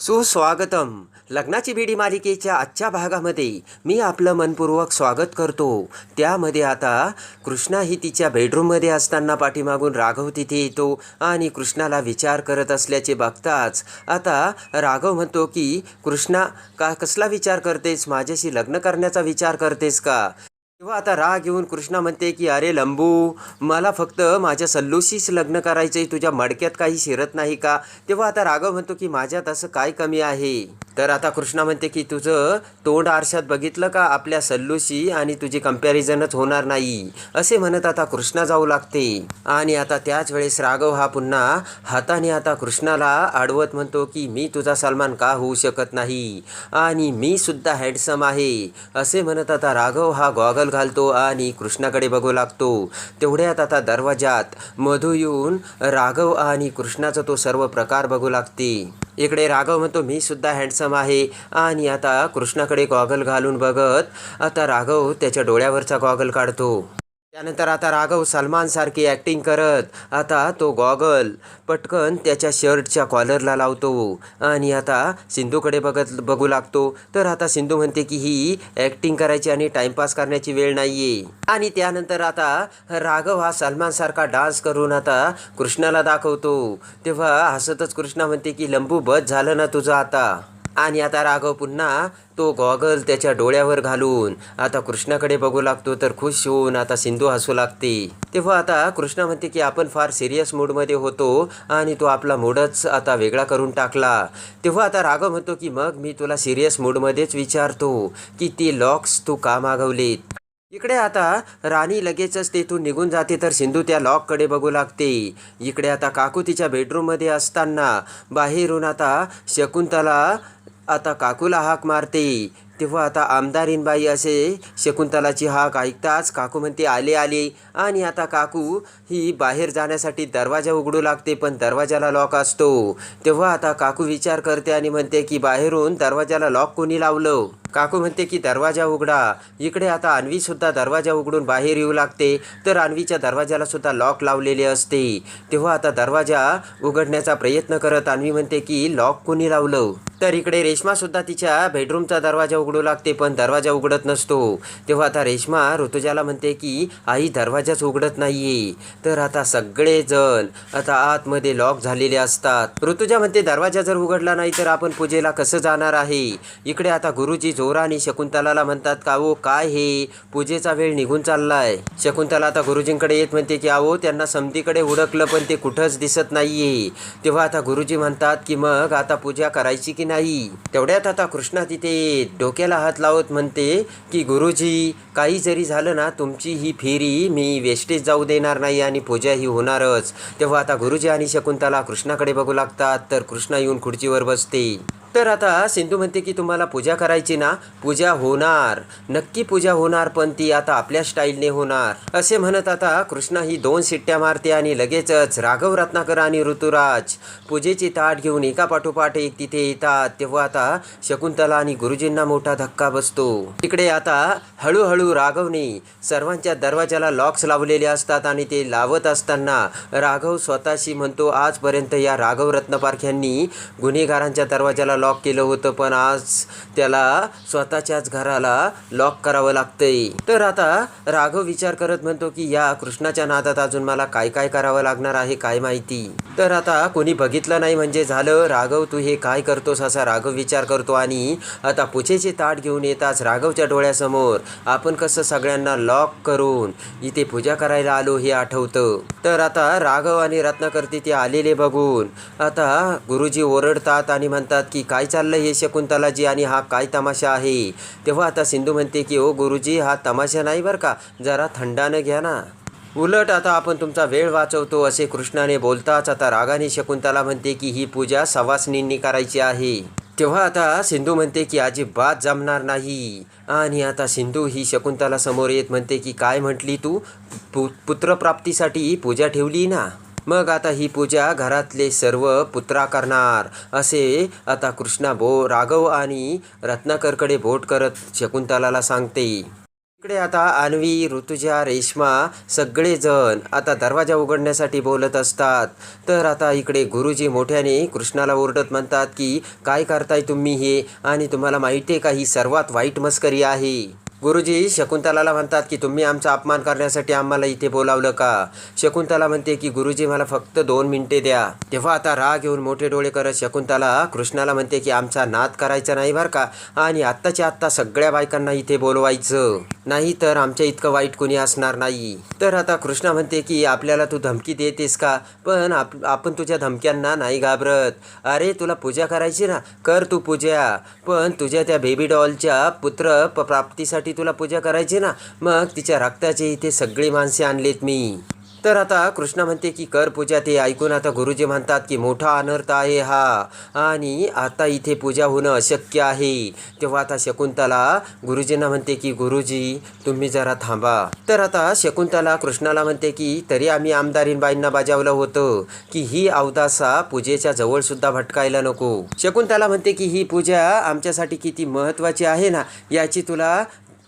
सुस्वागतम. लग्नाची बिडी मालिकेच्या आजच्या भागामध्ये मी आपलं मनपूर्वक स्वागत करतो. त्यामध्ये आता कृष्णा ही तिच्या बेडरूममध्ये असताना पाठीमागून राघव तिथे येतो आणि कृष्णाला विचार करत असल्याचे बघताच आता राघव म्हणतो की कृष्णा का कसला विचार करतेस? माझ्याशी लग्न करण्याचा विचार करतेस का? तेव्हा आता राग येऊन कृष्णा म्हणते की अरे लंबू मला फक्त माझ्या सल्लूशीच लग्न करायचंय तुझ्या मडक्यात काही शिरत नाही का? तेव्हा आता राघव म्हणतो की माझ्यात असं काय कमी आहे? तर आता कृष्णा म्हणते की तुझं तोंड आरशात बघितलं का आपल्या सल्लूशी आणि तुझी कम्पॅरिझनच होणार नाही? असे म्हणत आता कृष्णा जाऊ लागते. आणि आता त्याच वेळेस राघव हा पुन्हा हाताने आता कृष्णाला आडवत म्हणतो की मी तुझा सलमान का होऊ शकत नाही? आणि मी सुद्धा हँडसम आहे. असे म्हणत आता राघव हा गॉगल घालतो आणि कृष्णाकडे बघू लागतो. तेवढ्यात आता दरवाजात मधू येऊन राघव आणि कृष्णाचा तो सर्व प्रकार बघू लागते. इकडे राघव म्हणतो मी सुद्धा हँडसम आहे. आणि आता कृष्णाकडे गॉगल घालून बघत आता राघव त्याच्या डोळ्यावरचा गॉगल काढतो. त्यानंतर आता राघव सलमानसारखी ॲक्टिंग करत आता तो गॉगल पटकन त्याच्या शर्टच्या कॉलरला लावतो. आणि आता सिंधूकडे बघत बघू लागतो. तर आता सिंधू म्हणते की ही ॲक्टिंग करायची आणि टाइमपास करण्याची वेळ नाही आहे आणि त्यानंतर आता राघव हा सलमानसारखा डान्स करून आता कृष्णाला दाखवतो. तेव्हा हसतच कृष्णा म्हणते की लंबू बस झालं ना तुझं आता. आणि आता राघव पुन्हा तो गॉगल त्याच्या डोळ्यावर घालून आता कृष्णाकडे बघू लागतो तर खुश होऊन आता सिंधू हसू लागते. तेव्हा आता कृष्णा म्हणते की आपण फार सिरियस मूडमध्ये होतो आणि तो आपला मूडच आता वेगळा करून टाकला. तेव्हा आता राघव म्हणतो की मग मी तुला सिरियस मूडमध्येच विचारतो की ती लॉक्स तू का मागवलीत? इकडे आता राणी लगेचच तेथून निघून जाते तर सिंधू त्या लॉककडे बघू लागते. इकडे आता काकू तिच्या बेडरूममध्ये असताना बाहेरून आता शकुंतला आता काकूला हाक मारते. तेव्हा आता आमदार इनबाई असे शकुंतलाची हाक ऐकताच काकू म्हणते आले आले. आणि आता काकू ही बाहेर जाण्यासाठी दरवाजा उघडू लागते पण दरवाजाला लॉक असतो. तेव्हा आता काकू विचार करते आणि म्हणते की बाहेरून दरवाजाला लॉक कोणी लावलं? काकू म्हणते की दरवाजा उघडा. इकडे आता अन्वी सुद्धा दरवाजा उघडून बाहेर येऊ लागते. तर अन्वीच्या दरवाजाला सुद्धा लॉक लावलेले असते. तेव्हा आता दरवाजा उघडण्याचा प्रयत्न करत अन्वी म्हणते की लॉक कोणी लावलं? तर इकडे रेश्मासुद्धा तिच्या बेडरूमचा दरवाजा उघडू. लागते पण दरवाजा उघडत नसतो. तेव्हा आता रेश्मा ऋतुजाला म्हणते की आई दरवाजाच उघडत नाहीये. तर आता सगळे जण आता आतमध्ये लॉक झालेले असतात. ऋतुजा म्हणते दरवाजा जर उघडला नाही तर आपण पूजेला कसं जाणार आहे? इकडे आता गुरुजी जोराने शकुंतलाला म्हणतात का हो काय हे? पूजेचा वेळ निघून चाललाय. शकुंतला आता गुरुजींकडे येत म्हणते की अहो त्यांना समतीकडे हुडकलं पण ते कुठंच दिसत नाहीये. तेव्हा आता गुरुजी म्हणतात की मग आता पूजा करायची की नाही? तेवढ्यात आता कृष्णा तिथे डोके डोक्याला हात लावत म्हणते की गुरुजी काही जरी झालं ना तुमची ही फेरी मी वेस्टेज जाऊ देणार नाही आणि पूजा ही होणारच. तेव्हा आता गुरुजी आणि शकुंतला कृष्णाकडे बघू लागतात तर कृष्णा येऊन खुर्चीवर बसते. तर आता सिंधू म्हणते की तुम्हाला पूजा करायची ना पूजा होणार. नक्की पूजा होणार पण ती आता आपल्या स्टाईलने होणार. असे म्हणत आता कृष्णा ही दोन शिट्ट्या मारते आणि लगेचच राघव रत्नाकर आणि ऋतुराज पूजेची ताट घेऊन एका पाठोपाठ एक तिथे येतात. तेव्हा आता शकुंतला आणि गुरुजींना मोठा धक्का बसतो. तिकडे आता हळूहळू राघवने सर्वांच्या दरवाजाला लॉक्स लावलेले असतात आणि ते लावत असताना राघव स्वतःशी म्हणतो आजपर्यंत या राघव रत्नपारख्यांनी गुन्हेगारांच्या दरवाजाला लॉक केलं होतं पण आज त्याला स्वतःच्याच घराला लॉक करावं लागतंय. तर आता राघव विचार करत म्हणतो की या कृष्णाच्या नादात अजून मला काय काय करावं लागणार आहे काय माहिती? तर आता कोणी बघितलं नाही म्हणजे झालं राघव तू हे काय करतोस असा राघव विचार करतो आणि आता पूजेचे ताट घेऊन येताच राघवच्या डोळ्यासमोर आपण कसं सगळ्यांना लॉक करून इथे पूजा करायला आलो हे आठवतं. तर आता राघव आणि रत्नाकर तिथे आलेले बघून आता गुरुजी ओरडतात आणि म्हणतात की काय चाललं हे शकुंतलाजी आणि हा काय तमाशा आहे? तेव्हा आता सिंधू म्हणते की ओ गुरुजी हा तमाशा नाही बरं का? जरा थंडानं घ्या ना. उलट आता आपण तुमचा वेळ वाचवतो असे कृष्णाने बोलताच आता रागाने शकुंतला म्हणते की ही पूजा सवासनींनी करायची आहे. तेव्हा आता सिंधू म्हणते की अजिबात जमणार नाही. आणि आता सिंधू ही शकुंतला समोर येत म्हणते की काय म्हटली तू? पु पुत्रप्राप्तीसाठी पूजा ठेवली ना? मग आता ही पूजा घरातले सर्व पुत्रा करणार. असे आता कृष्णा बो राघव आणि रत्नाकरकडे बोट करत शकुंतलाला सांगते. इकडे आता अन्वी ऋतुजा रेश्मा सगळेजण आता दरवाजा उघडण्यासाठी बोलत असतात. तर आता इकडे गुरुजी मोठ्याने कृष्णाला ओरडत म्हणतात की काय करताय तुम्ही हे? आणि तुम्हाला माहिती आहे का ही सर्वात वाईट मस्करी आहे? गुरुजी शकुंतलाला म्हणतात की तुम्ही आमचा अपमान करण्यासाठी आम्हाला इथे बोलावलं का? शकुंतला म्हणते की गुरुजी मला फक्त दोन मिनिटे द्या. तेव्हा आता राग येऊन मोठे डोळे करत शकुंतला कृष्णाला म्हणते की आमचा नाद करायचा नाही बरं का आणि आत्ताच्या आत्ता सगळ्या बायकांना इथे बोलवायचं. नाही तर आमच्या इतकं वाईट कोणी असणार नाही. तर आता कृष्णा म्हणते की आपल्याला तू धमकी देतेस का? पण आप आपण तुझ्या धमक्यांना नाही घाबरत. अरे तुला पूजा करायची ना? कर तू पूजा. पण तुझ्या त्या बेबी डॉलच्या पुत्र प- ती तुला पूजा करायची ना मग तिच्या रक्ताचे इथे सगळी माणसे आणलीत मी. तर आता कृष्णा म्हणते की कर पूजा ते ऐकून आता गुरुजी म्हणतात की मोठा अनर्थ आहे हा. आणि आता इथे पूजा होणं अशक्य आहे. तेव्हा आता शकुंतला गुरुजींना म्हणते की गुरुजी तुम्ही जरा थांबा. तर आता शकुंतला कृष्णाला म्हणते की तरी आम्ही आमदारीनबाईंना बजावलं होतं की ही अवदासा पूजेच्या जवळसुद्धा भटकायला नको. शकुंतला म्हणते की ही पूजा आमच्यासाठी किती महत्त्वाची आहे ना याची तुला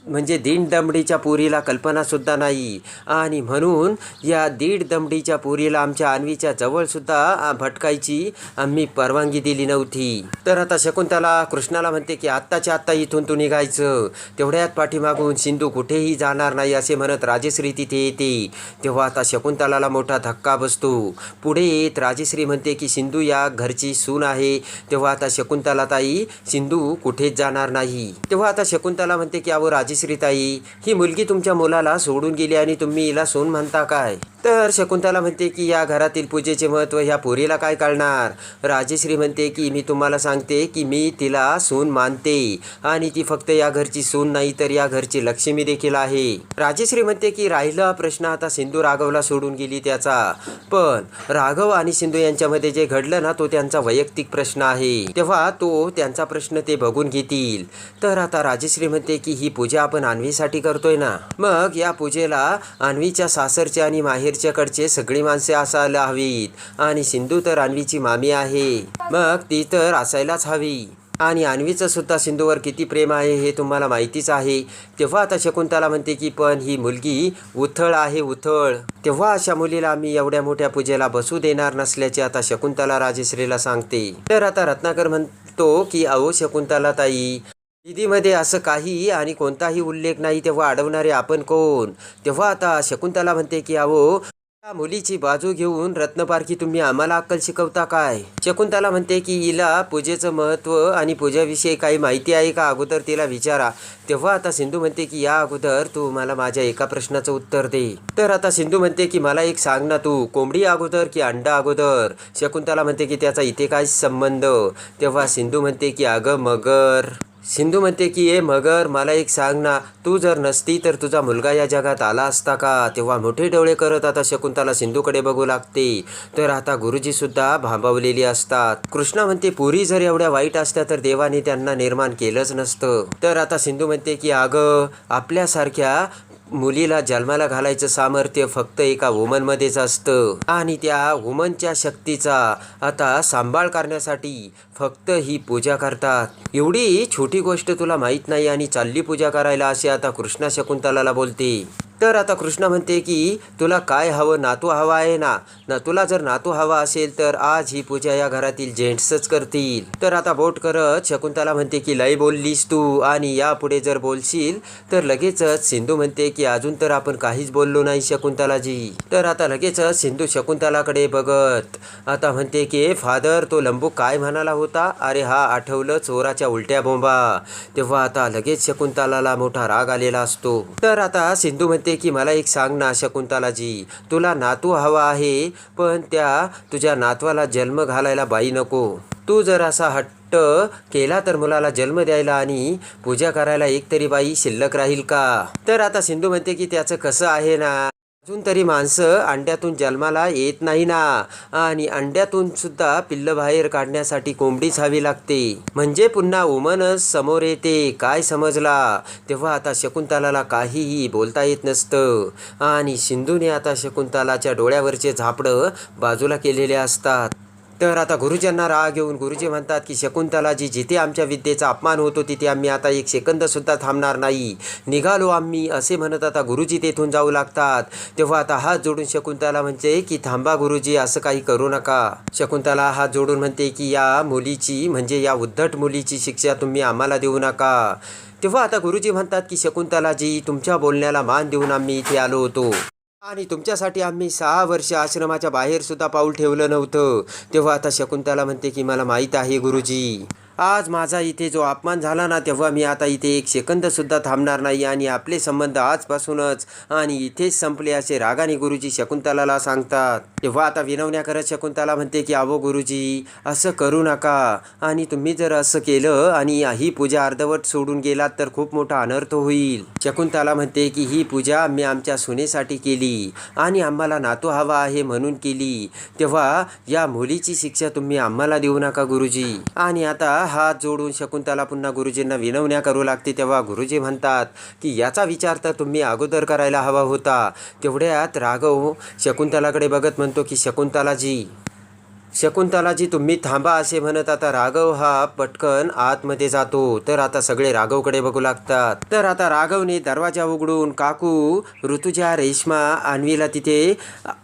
म्हणजे दीड दमडीच्या पुरीला कल्पनासुद्धा नाही. आणि म्हणून या दीड दमडीच्या पुरीला आमच्या अन्वीच्या जवळसुद्धा भटकायची आम्ही परवानगी दिली नव्हती. तर आता शकुंतला कृष्णाला म्हणते की आत्ताच्या आत्ता इथून तू निघायचं. तेवढ्यात पाठीमागून सिंधू कुठेही जाणार नाही असे म्हणत राजेश्री तिथे येते. तेव्हा आता शकुंतलाला मोठा धक्का बसतो. पुढे येत राजेश्री म्हणते की सिंधू या घरची सून आहे. तेव्हा आता शकुंतला ताई सिंधू कुठेच जाणार नाही. तेव्हा आता शकुंतला म्हणते की अहो राजे ताई ही मुलगी तुमच्या मुलाला सोडून गेली आणि तुम्ही हिला सून म्हणता काय? तर शकुंतला म्हणते की या घरातील पूजेचे महत्त्व ह्या पोरीला काय कळणार? राजेश्री म्हणते की मी तुम्हाला सांगते की मी तिला सून मानते आणि ती फक्त या घरची सून नाही तर या घरची लक्ष्मी देखील आहे. राजेश्री म्हणते की राहिला प्रश्न आता सिंधू राघवला सोडून गेली त्याचा. पण राघव आणि सिंधू यांच्यामध्ये जे घडलं ना तो त्यांचा वैयक्तिक प्रश्न आहे. तेव्हा तो त्यांचा प्रश्न ते बघून घेतील. तर आता राजेश्री म्हणते की ही पूजा आपण अन्वीसाठी करतोय ना. मग या पूजेला अन्वीच्या सासरचे आणि माहेर कडचे सगळी माणसे असायला हवीत. आणि सिंधू तर अन्वीची मामी आहे. मग ती तर असायलाच हवी. आणि अन्वीचं सुद्धा सिंधूवर किती प्रेम आहे हे तुम्हाला माहितीच आहे. तेव्हा आता शकुंतला म्हणते की पण ही मुलगी उथळ आहे उथळ. तेव्हा अशा मुलीला आम्ही एवढ्या मोठ्या पूजेला बसू देणार नसल्याचे आता शकुंतला राजश्रीला सांगते. तर आता रत्नाकर म्हणतो की अहो शकुंतला ताई विधीमध्ये असं काही आणि कोणताही उल्लेख नाही तेव्हा अडवणारे आपण कोण? तेव्हा आता शकुंतला म्हणते की अहो त्या मुलीची बाजू घेऊन रत्नपारखी तुम्ही आम्हाला अक्कल शिकवता काय? शकुंतला म्हणते की हिला पूजेचं महत्त्व आणि पूजेविषयी काही माहिती आहे का? अगोदर तिला विचारा. तेव्हा आता सिंधू म्हणते की या अगोदर तू मला माझ्या एका प्रश्नाचं उत्तर दे. तर आता सिंधू म्हणते की मला एक सांग ना तू कोंबडी अगोदर की अंडा अगोदर? शकुंतला म्हणते की त्याचा इथे काय संबंध? तेव्हा सिंधू म्हणते की अगं मगर. सिंधू म्हणते की ए मगर मला एक सांग ना तू जर नसती तर तुझा मुलगा या जगात आला असता का? तेव्हा मोठे डोळे करत आता शकुंतला सिंधूकडे बघू लागते. तर आता गुरुजीसुद्धा भांबवलेली भांबावलेली असतात. कृष्णा म्हणते पुरी जर एवढ्या वाईट असत्या तर देवाने त्यांना निर्माण केलंच नसतं. तर आता सिंधू म्हणते की अगं आपल्यासारख्या मुलीला जन्माला घालायचं सामर्थ्य फक्त एका वुमनमध्येच असतं. आणि त्या वुमनच्या शक्तीचा आता सांभाळ करण्यासाठी फक्त ही पूजा करतात. एवढी छोटी गोष्ट तुला माहीत नाही आणि चालली पूजा करायला असे आता कृष्णा शकुंतलाला बोलते. तर आता कृष्णा म्हणते की तुला काय हवं नातू हवा आहे ना? ना तुला जर नातू हवा असेल तर आज ही पूजा या घरातील जेंट्सच करतील. तर आता बोट करत शकुंतला म्हणते की लय बोललीस तू आणि यापुढे जर बोलशील तर लगेचच सिंधू म्हणते की अजून तर आपण काहीच बोललो नाही शकुंतलाजी. तर आता लगेचच सिंधू शकुंतलाकडे बघत आता म्हणते की फादर तो लंबू काय म्हणाला होता? अरे हा आठवलं चोराच्या उलट्या बोंबा. तेव्हा आता लगेच शकुंतलाला मोठा राग आलेला असतो. तर आता सिंधू म्हणते की मला एक सांग ना शकुंतलाजी तुला नातू हवा आहे पण त्या तुझ्या नातवाला जन्म घालायला बाई नको. तू जर असा हट्ट केला तर मुलाला जन्म द्यायला आणि पूजा करायला एक तरी बाई शिल्लक राहील का? तर आता सिंधू म्हणते की त्याचं कसं आहे ना? अजून तरी माणसं अंड्यातून जन्माला येत नाही ना. आणि अंड्यातून सुद्धा पिल्ल बाहेर काढण्यासाठी कोंबडीच हवी लागते. म्हणजे पुन्हा उमनच समोर येते. काय समजला? तेव्हा आता शकुंतलाला काहीही बोलता येत नसतं. आणि सिंधूने आता शकुंतलाच्या डोळ्यावरचे झापडं बाजूला केलेले असतात. तर आता गुरुजींना राग घेऊन गुरुजी म्हणतात की शकुंतलाजी जिथे आमच्या विद्येचा अपमान होतो तिथे आम्ही आता एक सेकंदसुद्धा थांबणार नाही. निघालो आम्ही असे म्हणत आता गुरुजी तेथून जाऊ लागतात. तेव्हा आता हात जोडून शकुंतला म्हणते की थांबा गुरुजी असं काही करू नका. शकुंतला हात जोडून म्हणते की या मुलीची म्हणजे या उद्धट मुलीची शिक्षा तुम्ही आम्हाला देऊ नका. तेव्हा आता गुरुजी म्हणतात की शकुंतलाजी तुमच्या बोलण्याला मान देऊन आम्ही इथे आलो होतो. आणि तुमच्यासाठी आम्ही सहा वर्ष आश्रमाच्या बाहेर सुद्धा पाऊल ठेवलं नव्हतं. तेव्हा आता शकुंतला म्हणते की मला माहीत आहे गुरुजी. आज माझा इथे जो अपमान झाला ना तेव्हा मी आता इथे एक सेकंदसुद्धा थांबणार नाही आणि आपले संबंध आजपासूनच आणि इथेच संपले असे रागाने गुरुजी शकुंतलाला सांगतात. तेव्हा आता विनवण्या करत शकुंतला म्हणते की अहो गुरुजी असं करू नका. आणि तुम्ही जर असं केलं आणि ही पूजा अर्धवट सोडून गेलात तर खूप मोठा अनर्थ होईल. शकुंतला म्हणते की ही पूजा मी आमच्या सुनेसाठी केली आणि आम्हाला नातू हवा आहे म्हणून केली. तेव्हा या मुलीची शिक्षा तुम्ही आम्हाला देऊ नका गुरुजी. आणि आता हात जोडून शकुंतला पुन्हा गुरुजींना विनवण्या करू लागते तेव्हा गुरुजी म्हणतात की याचा विचार तर तुम्ही अगोदर करायला हवा होता. तेवढ्यात राघव शकुंतलाकडे बघत म्हणतो की शकुंतलाजी शकुंतलाजी तुम्ही थांबा असे म्हणत आता राघव हा पटकन आतमध्ये जातो. तर आता सगळे राघवकडे बघू लागतात. तर आता राघवने दरवाजा उघडून काकू ऋतुजा रेश्मा आणवीला तिथे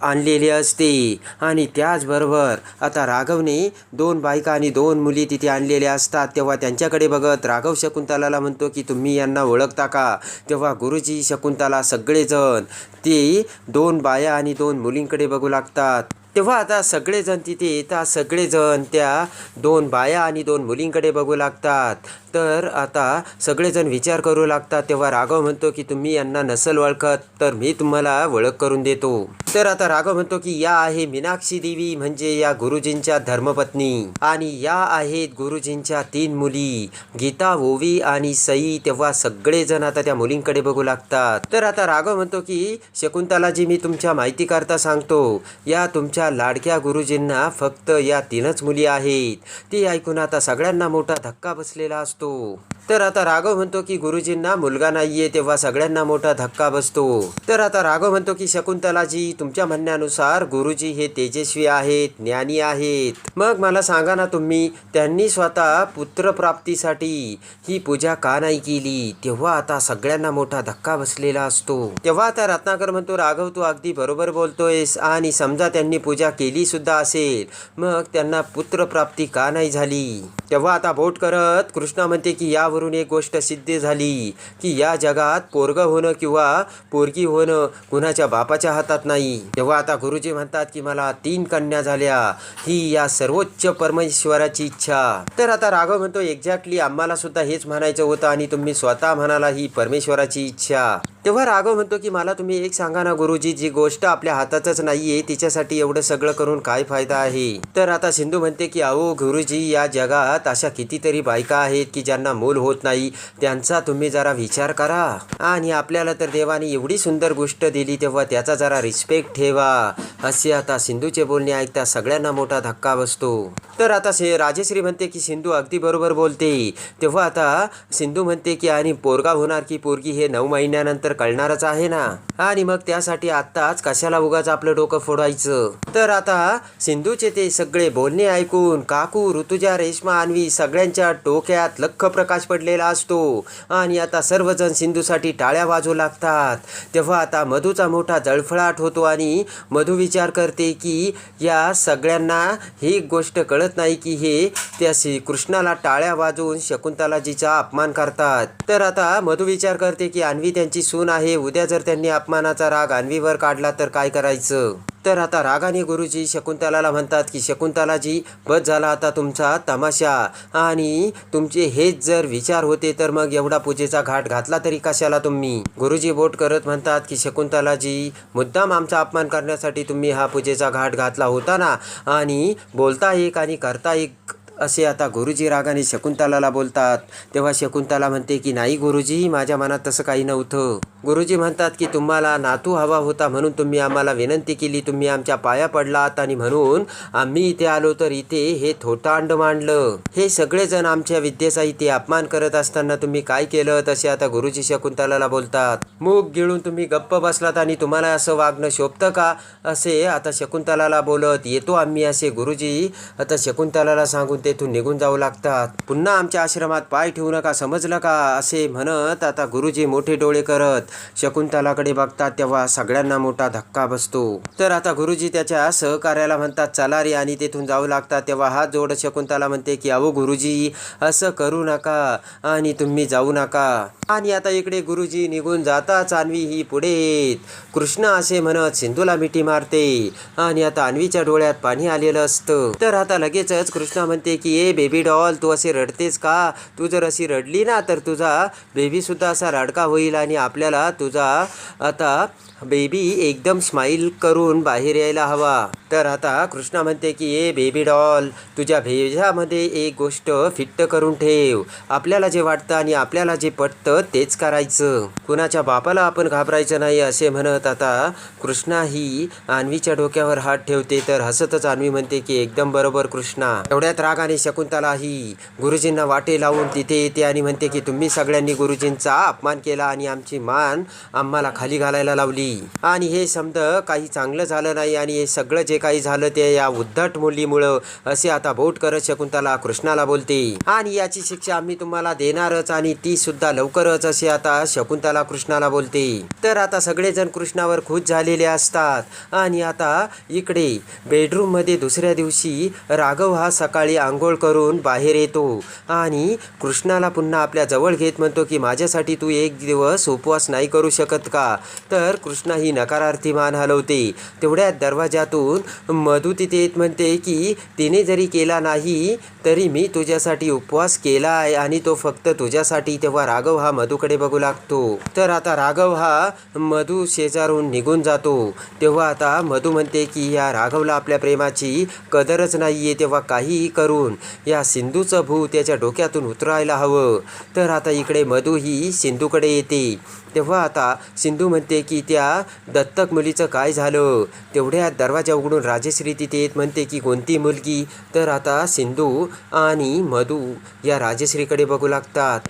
आणलेली असते. आणि त्याचबरोबर आता राघवने दोन बायका आणि दोन मुली तिथे आणलेल्या असतात. तेव्हा त्यांच्याकडे बघत राघव शकुंतलाला म्हणतो की तुम्ही यांना ओळखता का? तेव्हा गुरुजी शकुंतला सगळेजण ते दोन बाया आणि दोन मुलींकडे बघू लागतात. तेव्हा आता सगळेजण तिथे येतात सगळेजण त्या दोन बाया आणि दोन मुलींकडे बघू लागतात. तर आता सगळेजण विचार करू लागतात. तेव्हा राघव म्हणतो की तुम्ही यांना नसल ओळखत तर मी तुम्हाला ओळख करून देतो. तर आता राघव म्हणतो की या आहे मीनाक्षी देवी म्हणजे या गुरुजींच्या धर्मपत्नी. आणि या आहेत गुरुजींच्या तीन मुली गीता ओवी आणि सई. तेव्हा सगळेजण आता त्या मुलींकडे बघू लागतात. तर आता राघव म्हणतो की शकुंतलाजी मी तुमच्या माहिती करता सांगतो. या तुमच्या लाडक्या गुरुजींना फक्त या तीनच मुली आहेत. ती ऐकून आता सगळ्यांना मोठा धक्का बसलेला असतो. तर आता राघव म्हणतो की गुरुजींना मुलगा नाहीये तेव्हा सगळ्यांना मोठा धक्का बसतो. तर आता राघव म्हणतो की शकुंतलाजी तुमच्या म्हणण्यानुसार गुरुजी हे तेजस्वी आहेत ज्ञानी आहेत. मग मला सांगा ना तुम्ही त्यांनी स्वतः पुत्रप्राप्तीसाठी ही पूजा का नाही केली? तेव्हा आता सगळ्यांना मोठा धक्का बसलेला असतो. तेव्हा आता रत्नाकर म्हणतो राघव तू अगदी बरोबर बोलतोयस आणि समजा त्यांनी पूजा केली सुद्धा असेल मग त्यांना पुत्रप्राप्ती का नाही झाली? तेव्हा आता बोट करत कृष्णा म्हणते की यावरून एक गोष्ट सिद्ध झाली की या जगात पोरग होणं किंवा पोरगी होणं कुणाच्या बापाच्या हातात नाही. तेव्हा आता गुरुजी म्हणतात की मला तीन कन्या झाल्या. ही या सर्वोच्च परमेश्वराची इच्छा. तर आता राघव म्हणतो एक्झॅक्टली आम्हाला सुद्धा हेच म्हणायचं होतं आणि तुम्ही स्वतः म्हणाला ही परमेश्वराची इच्छा. तेव्हा राघव म्हणतो की मला तुम्ही एक सांगा ना गुरुजी जी गोष्ट आपल्या हातातच नाहीये तिच्यासाठी एवढं सगळं करून काय फायदा आहे? तर आता सिंधू म्हणते की अहो गुरुजी या जगात अशा कितीतरी बायका आहेत की ज्यांना मूल होत नाही. त्यांचा तुम्ही जरा विचार करा. आणि आपल्याला तर देवाने एवढी सुंदर गोष्ट दिली तेव्हा त्याचा जरा रिस्पेक्ट ठेवा. असे आता सिंधूचे बोलणे ऐकता सगळ्यांना मोठा धक्का बसतो. तर आता से राजेश्री म्हणते की सिंधू अगदी बरोबर बोलते. तेव्हा आता सिंधू म्हणते की आणि पोरगा होणार की पोरगी हे नऊ महिन्यानंतर कळणारच आहे ना? आणि मग त्यासाठी आत्ताच कशाला उगाच आपलं डोकं फोडायचं? तर आता सिंधूचे ते सगळे बोलणे ऐकून काकू ऋतुजा रेश्मा आणवी सगळ्यांच्या डोक्यात लख प्रकाश पडलेला असतो. आणि आता सर्वजण सिंधूसाठी टाळ्या वाजू लागतात. तेव्हा आता मधूचा मोठा जळफळाट होतो आणि मधू विचार करते की या सगळ्यांना ही गोष्ट कळत नाही की हे त्या श्री कृष्णाला टाळ्या वाजवून शकुंतलाजीचा अपमान करतात. तर आता मधू विचार करते की अन्वी त्यांची सून आहे. उद्या जर त्यांनी अपमानाचा राग अन्वीवर काढला तर काय करायचं? तर आता रागाने गुरुजी शकुंतलाला म्हणतात की शकुंतलाजी बस झाला आता तुमचा तमाशा. आणि तुमचे हेच जर विचार होते तर मग एवढा पूजेचा घाट घातला तरी कशाला तुम्ही? गुरुजी बोट करत म्हणतात की शकुंतलाजी मुद्दाम आमचा अपमान करण्यासाठी तुम्ही हा पूजेचा घाट घातला होता ना? आणि बोलता एक आणि करता एक असे आता गुरुजी रागाने शकुंतलाला बोलतात. तेव्हा शकुंतला म्हणते की नाही गुरुजी माझ्या मनात तसं काही नव्हतं. गुरुजी म्हणतात की तुम्हाला नातू हवा होता म्हणून तुम्ही आम्हाला विनंती केली. तुम्ही आमच्या पाया पडलात आणि म्हणून आम्ही इथे आलो तर इथे हे थोटांड मांडलं. हे सगळेजण आमच्या विद्येचा इथे अपमान करत असताना तुम्ही काय केलं? तसे आता गुरुजी शकुंतलाला बोलतात. मूग गिळून तुम्ही गप्प बसलात आणि तुम्हाला असं वागणं शोभतं का? असे आता शकुंतलाला बोलत येतो आम्ही असे गुरुजी. आता शकुंतलाला सांगून तेथून निघून जाऊ लागतात. पुन्हा आमच्या आश्रमात पाय ठेवू नका समजलं का? असे म्हणत आता गुरुजी मोठे डोळे करत शकुंतलाकडे बघतात तेव्हा सगळ्यांना मोठा धक्का बसतो. तर आता गुरुजी त्याच्या सहकार्याला म्हणतात चला रे आणि तेथून जाऊ लागतात. तेव्हा हात जोड शकुंतला म्हणते की अहो गुरुजी असं करू नका आणि तुम्ही जाऊ नका. आणि आता इकडे गुरुजी निघून जाता अन्वी ही पुढे कृष्ण असे म्हणत सिंधूला मिठी मारते. आणि आता अन्वीच्या डोळ्यात पाणी आलेलं असतं. तर आता लगेचच कृष्णा म्हणते की ए बेबी डॉल तू असे रडतेस का? तू जर अशी रडली ना तर तुझा बेबी सुद्धा असा रडका होईल आणि आपल्याला तुझा आता बेबी एकदम स्माईल करून बाहेर यायला हवा. तर आता कृष्णा म्हणते की ए बेबी डॉल तुझ्या भेजामध्ये एक गोष्ट फिट्ट करून ठेव. आपल्याला जे वाटतं आणि आपल्याला जे पटतं तेच करायचं. कुणाच्या बापाला आपण घाबरायचं नाही असे म्हणत आता कृष्णा ही अन्वीच्या डोक्यावर हात ठेवते. तर हसतच अन्वी म्हणते की एकदम बरोबर कृष्णा. एवढ्यात राग शकुंतला ही गुरुजींना वाटे लावून तिथे येते आणि म्हणते की तुम्ही सगळ्यांनी गुरुजींचा अपमान केला आणि आमची मान आम्हाला खाली घालायला लावली. आणि हे समज काही चांगलं झालं नाही आणि हे सगळं जे काही झालं ते या उद्धट मुलीमुळं असे आता बोट करत शकुंतला कृष्णाला बोलते. आणि याची शिक्षा आम्ही तुम्हाला देणारच आणि ती सुद्धा लवकरच असे आता शकुंतला कृष्णाला बोलते. तर आता सगळेजण कृष्णावर खुश झालेले असतात. आणि आता इकडे बेडरूममध्ये दुसऱ्या दिवशी राघव हा सकाळी आंघोळ करून बाहेर येतो. आणि कृष्णाला पुन्हा आपल्या जवळ घेत म्हणतो की माझ्यासाठी तू एक दिवस उपवास नाही करू शकत का? तर कृष्णा ही नकारार्थी मान हलवते. तेवढ्यात दरवाजातून मधू तिथे येत म्हणते की तिने जरी केला नाही तरी मी तुझ्यासाठी उपवास केला आहे आणि तो फक्त तुझ्यासाठी. तेव्हा राघव हा मधूकडे बघू लागतो. तर आता राघव हा मधू शेजारून निघून जातो. तेव्हा आता मधू म्हणते की या राघवला आपल्या प्रेमाची कदरच नाही आहे तेव्हा काहीही करून या सिंधूचं भू त्याच्या डोक्यातून उतरायला हवं. तर आता इकडे मधू ही सिंधूकडे येते. तेव्हा आता सिंधू म्हणते की त्या दत्तक मुलीचं काय झालं? तेवढ्या दरवाजा उघडून राजश्री तिथे येत म्हणते की कोणती मुलगी? तर आता सिंधू आणि मधू या राजेश्रीकडे बघू लागतात.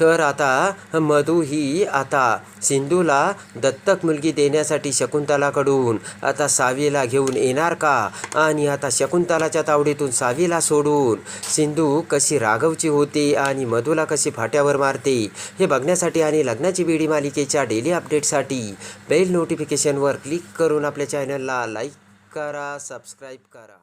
तर आता मधू ही आता सिंधूला दत्तक मुलगी देण्यासाठी शकुंतलाकडून आता सावीला घेऊन येणार का? आणि आता शकुंतलाच्या तावडीतून सावीला सोडून सिंधू कशी राघवची होते आणि मधूला कशी फाट्यावर मारते हे बघण्यासाठी आणि लग्नाची बेडी मालिकेच्या डेली अपडेटसाठी बेल नोटिफिकेशनवर क्लिक करून आपल्या चॅनलला लाईक करा सबस्क्राईब करा.